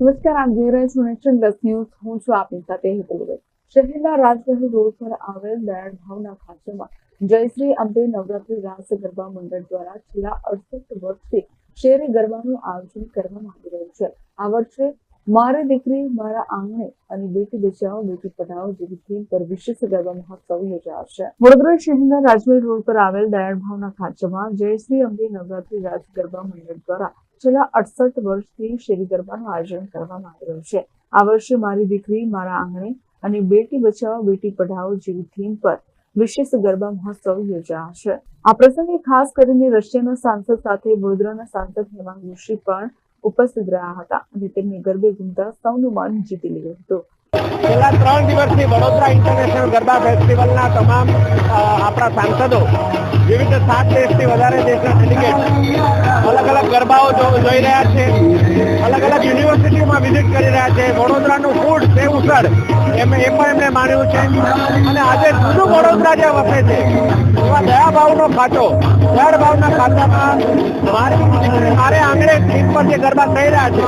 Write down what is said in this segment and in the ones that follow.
નમસ્કાર, આપ જોઈ રહ્યા છો નેશન ન્યૂઝ. હું છું આપની સાથે હેતલભાઈ શહેરના રાજમહેલ રોડ પર આવેલ દયાળ ભાવના ખાંચામાં જયશ્રી અંબે નવરાત્રી રાસ ગરબા મંડળ દ્વારા છેલ્લા અડસઠ વર્ષથી શેરી ગરબાનું આયોજન કરવામાં આવી રહ્યું છે. આ વર્ષે મારી દીકરી, મારા આંગણે અને બેટી બચાવો, બેટી પઢાઓ જેવી થીમ પર વિશેષ ગરબા મહોત્સવ યોજાશે વડોદરા શહેરના રાજમહેલ રોડ પર આવેલ દયાળ ભાવના ખાંચામાં જયશ્રી અંબે નવરાત્રી રાસ ગરબા મંડળ દ્વારા છેલ્લા અડસઠ વર્ષથી શેરી ગરબાનું આયોજન કરવામાં આવી રહ્યું છે. આ વર્ષે મારી દીકરી, મારા આંગણે અને બેટી બચાવો, બેટી પઢાઓ જેવી થીમ પર વિશેષ ગરબા મહોત્સવ યોજાશે આ પ્રસંગે ખાસ કરીને રશિયાના સાંસદ સાથે વડોદરાના સાંસદ હેમાંગ જોશી પણ ઉપસ્થિત રહ્યા હતા અને તેમને ગરબે ઘૂમતા સૌનું મન જીતી લીધું હતું. છેલ્લા ત્રણ દિવસથી વડોદરા ઇન્ટરનેશનલ ગરબા ફેસ્ટિવલના તમામ આપણા સાંસદો વિવિધ સાત દેશથી વધારે દેશના સિન્ડિકેટ અલગ અલગ ગરબાઓ જોઈ રહ્યા છે. અલગ અલગ યુનિવર્સિટીઓમાં વિઝિટ કરી રહ્યા છે. વડોદરાનું ફૂડ સેવ ઉસળ, એમ, એ પણ એમણે માન્યું છે. અને આજે જૂનું વડોદરા જે વસે છે. એવા ખાટો. ત્રણ ભાવના ખાતામાં મારી આંગણે ટીમ પર જે ગરબા થઈ રહ્યા છે,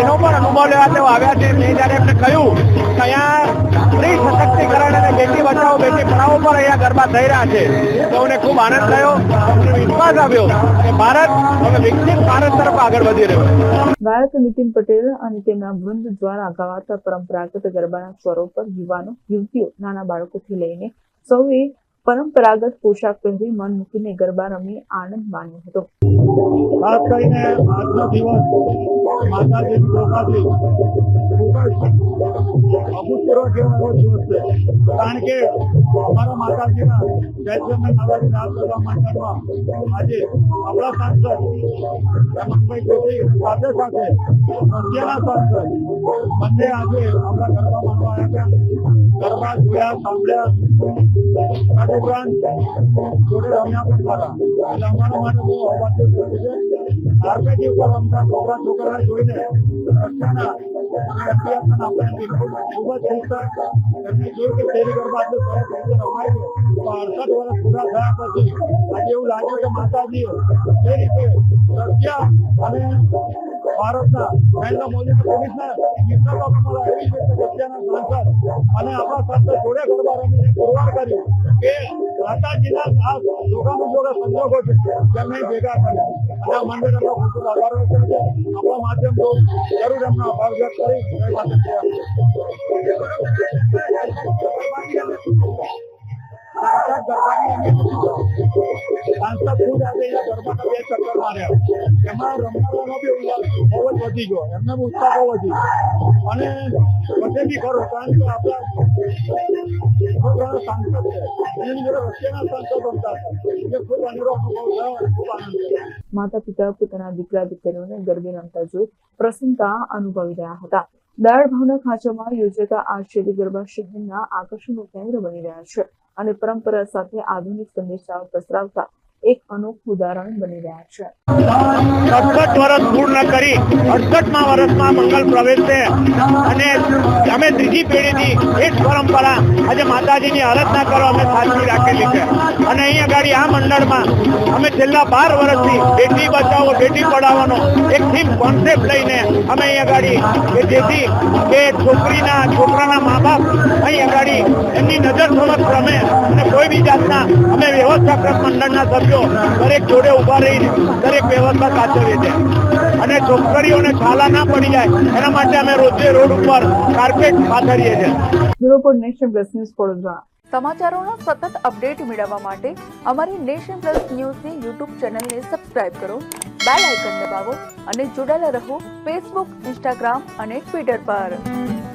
એનો પણ અનુભવ લેવા તેઓ આવ્યા છે. મેં જયારે એમને કહ્યું કે અહીંયા સ્ત્રી સશક્તિકરણ અને બેટી બચાવો, બેટી પઢાવો પર અહીંયા ગરબા થઈ રહ્યા છે, તો ખૂબ આનંદ થયો વિશ્વાસ આવ્યો કે ભારત હવે વિકસિત ભારત તરફ આગળ વધી રહ્યો ગાયક નીતિન પટેલ અને તેમના વૃંદ દ્વારા ગવાતા પરંપરાગત ગરબાના સ્વરો પર યુવાનો, યુવતીઓ, નાના બાળકોથી લઈને સૌએ પરંપરાગત પોશાક પહેરી મન મૂકીને ગરબા રમી આનંદ માણ્યો હતો. ખાસ કરીને આજનો દિવસ માતાજીની કૃપાથી અભૂતપૂર્વ જેવો દિવસ છે. કારણ કે અમારા માતાજીના ચૈત્યના નવરાત્રી રાસ ગરબા મંડળમાં આજે આપણા સાંસદ રમણભાઈ જોશી સાથે સાથે અત્યારના સાંસદ બંને આજે આપણા ગરબા માણવા આવ્યા. ગરબા જોયા, સાંભળ્યા. તદુપરાંત જોડે રમ્યા પણ ખરા. એટલે અમારા માટે બહુ અવાજ કાર્પેટ ઉપર રમતા છોકરા છોકરા જોઈને રસ્તાના એવું લાગ્યું કે માતાજીએ જે અને ભારતના નરેન્દ્ર મોદીના પોલીસના મિત્રતા પણ મળે એવી જ રીતે રશિયાના સાંસદ અને આપણા સાથે જોડે ગરબા રમીને પુરવાર કર્યું કે માતાજીના આ જોગાનું જોગા સંજોગો છે તેમને ભેગા કર્યા અને આ મંદિર એમનો ખૂબ ખૂબ આભાર વ્યક્ત છે આપણા માધ્યમ તો જરૂર એમનો આભાર વ્યક્ત કરી જય માતા સાંસદ ખુદ આજે અહીંયા ગરબાના બે ચક્કર માતા પિતા પોતાના દીકરા, દીકરીઓને ગરબે રમતા જોઈ પ્રસન્નતા અનુભવી રહ્યા હતા. દાળ ભાવના ખાંચામાં યોજાતા આ શેરી ગરબા શહેરના આકર્ષણનું કેન્દ્ર બની રહ્યા છે અને પરંપરા સાથે આધુનિક સંદેશાઓ પ્રસરાવતા એક અનોખું ઉદાહરણ બની રહ્યા છે. સડસઠ વર્ષ પૂર્ણ કરી અડસઠમાં વર્ષમાં મંગલ પ્રવેશશે. અને અમે ત્રીજી પેઢીની એ જ પરંપરા આજે માતાજીની આરાધના કરવા અમે સાચવી રાખેલી છે. અને અહીં આગળ આ મંડળમાં અમે છેલ્લા બાર વર્ષથી બેટી બચાવો, બેટી પઢાવવાનો એક થીમ કોન્સેપ્ટ લઈને અમે અહીં આગળ કે જેથી કે છોકરીના, છોકરાના મા બાપ અહીં આગળ એમની નજર સમક્ષ રમે અને કોઈ બી જાતના અમે વ્યવસ્થાપક મંડળના સભ્યો દરેક જોડે ઊભા રહીને દરેક વ્યવસ્થા સાચવીએ છીએ. અને છોકરીઓને છાલા ના પડી જાય એના માટે અમે રોજે રોડ ઉપર કાર્પેટ પાથરીએ છીએ. Bureau nation plus news Vadodara સમાચારોનો સતત અપડેટ મેળવવા માટે અમારી નેશન પ્લસ ન્યૂઝની યુટ્યુબ ચેનલને સબસ્ક્રાઇબ કરો બેલ આઇકન દબાવો અને જોડાયેલા રહો ફેસબુક ઇન્સ્ટાગ્રામ અને ટ્વિટર પર.